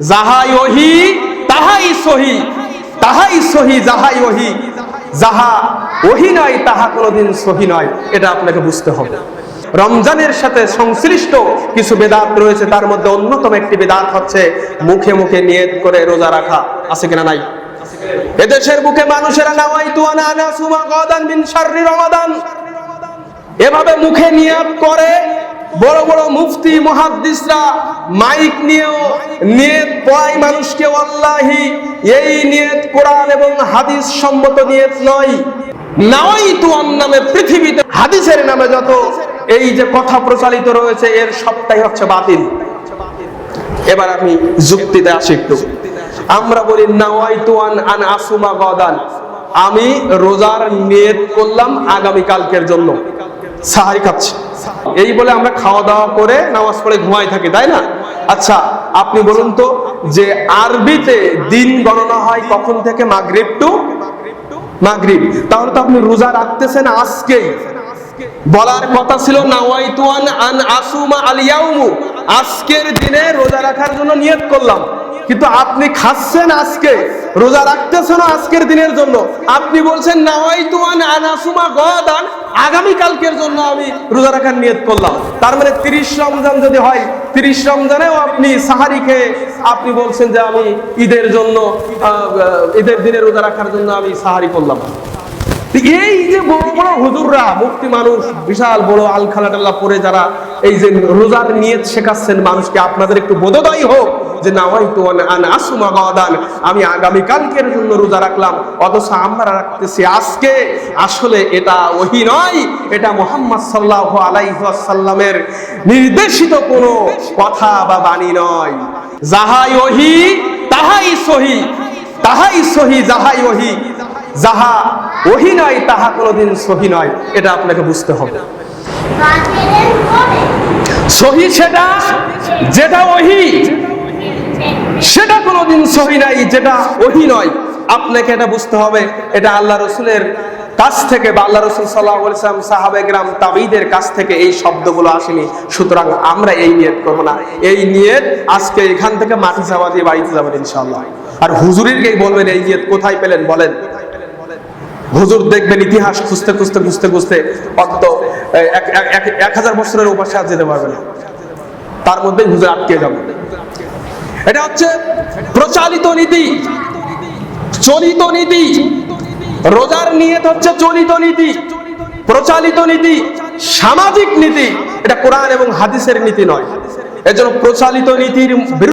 যাহাই ওহি, তাহাই সহি তাহাই সহি, যাহাই ওহি। যাহা ওহি নয় তাহা কোনোদিন সহি নয়। এটা আপনাকে বুঝতে হবে। রমজানের সাথে সংশ্লিষ্ট কিছু বেদাত রয়েছে, তার মধ্যে অন্যতম একটি বেদাত হচ্ছে মুখে মুখে নিয়ত করে রোজা রাখা। আছে কিনা নাই? এদেশের বুকে মানুষেরা নাওয়াই তুয়ানা আনা সুমা গদান মিন শাররি রমাদান। এভাবে মুখে নিয়াত করে বড় বড় মুফতি, মুহাদ্দিসরা মাইক নিয়েও নিয়ত পড়ায় মানুষকে আল্লাহি এই নিয়ত কোরআন এবং হাদিস সম্মত নিয়ত নয়। নাই নামে পৃথিবীতে হাদিসের নামে যত এই যে কথা রয়েছে, এর সবটাই হচ্ছে বাতিল। এবার আমি যুক্তিতে আসি একটু। আমরা বলি, নাওয়াইতু আন আন আসুমা গদান। আমি রোজার নিয়ত করলাম আগামী কালকের জন্য। সাহারি খাচ্ছি। এই বলে আমরা খাওয়া দাওয়া করে নামাজ পড়ে ঘুমাই থাকি, তাই না? আচ্ছা আপনি বলুন তো যে আরবিতে দিন গণনা হয় কখন থেকে, মাগরিব টু? মাগরিব। তাহলে তো আপনি রোজা রাখতেছেন আজকেই। বলার কথা ছিল, নাওয়াইতুয়ান আন আসুমা আল ইয়াউমু আজকের দিনে রোজা রাখার জন্য নিয়ত করলাম। কিন্তু আপনি খাচ্ছেন আজকে। রোজা রাখতেছেন আজকের দিনের জন্য। আপনি বলছেন, নাওয়াইতুয়ান আন আসুমা গদান। আগামী কালকের জন্য আমি রোজা রাখার নিয়ত করলাম। তার মানে তিরিশ রমজান যদি হয়, তিরিশ রমজানেও আপনি সাহারি খেয়ে আপনি বলছেন যে আমি ঈদের জন্য ঈদের দিনে রোজা রাখার জন্য আমি সাহারি করলাম। এই যে বড় বড় হুজুররা মুক্তি মানুষ, বিশাল বড় আল খালাটাল্লা পরে যারা এই যে রোজার নিয়ত শেখাচ্ছেন মানুষকে, আপনাদের একটু বোধদায়ী হোক। যে নাওয়াই তো আন আসুমা গাদান। আমি আগামী কালকের জন্য রোজা রাখলাম। অথচ আমরা রাখতেছি আজকে। আসলে এটা ওহি নয়। এটা মোহাম্মদ সাল্লাহ আলাইসাল্লামের নির্দেশিত কোনো কথা বা বাণী নয়। যাহাই ওহি, তাহাই সহি। তাহাই সহি, যাহাই ওহি। যাহা ওহি নয়, তাহা কোনোদিন সহি নয়। এটা আপনাকে বুঝতে হবে। সহি সেটা, যেটা ওহি সহি নাই, যেটা ওহি নয়। আপনাকে এটা বুঝতে হবে, এটা আল্লাহ রসুলের কাছ থেকে বা আল্লাহ রসুল সাল্লাহাম সাহাবে গ্রাম তাবিদের কাছ থেকে এই শব্দগুলো আসেনি। সুতরাং আমরা এই নিয়ত করব না। এই নিয়ত আজকে এখান থেকে মাটি চাপা দিয়ে বাড়িতে যাবেন ইনশাল্লাহ আর হুজুরিরকেই বলবেন, এই নিয়ত কোথায় পেলেন বলেন? হুজুর দেখবেন ইতিহাস খুঁজতে খুঁজতে খুঁজতে খুঁজতে অন্ত এক- হাজার বছরের উপাসে যেতে পারবে না। তার মধ্যেই হুজুর আটকে যাবে। এটা হচ্ছে প্রচালিত নীতি, চলিত নীতি। রোজার নিয়ত হচ্ছে চলিত নীতি, প্রচলিত নীতি, সামাজিক নীতি। এটা কোরআন এবং হাদিসের নীতি নয়। এজন্য প্রচলিত নীতির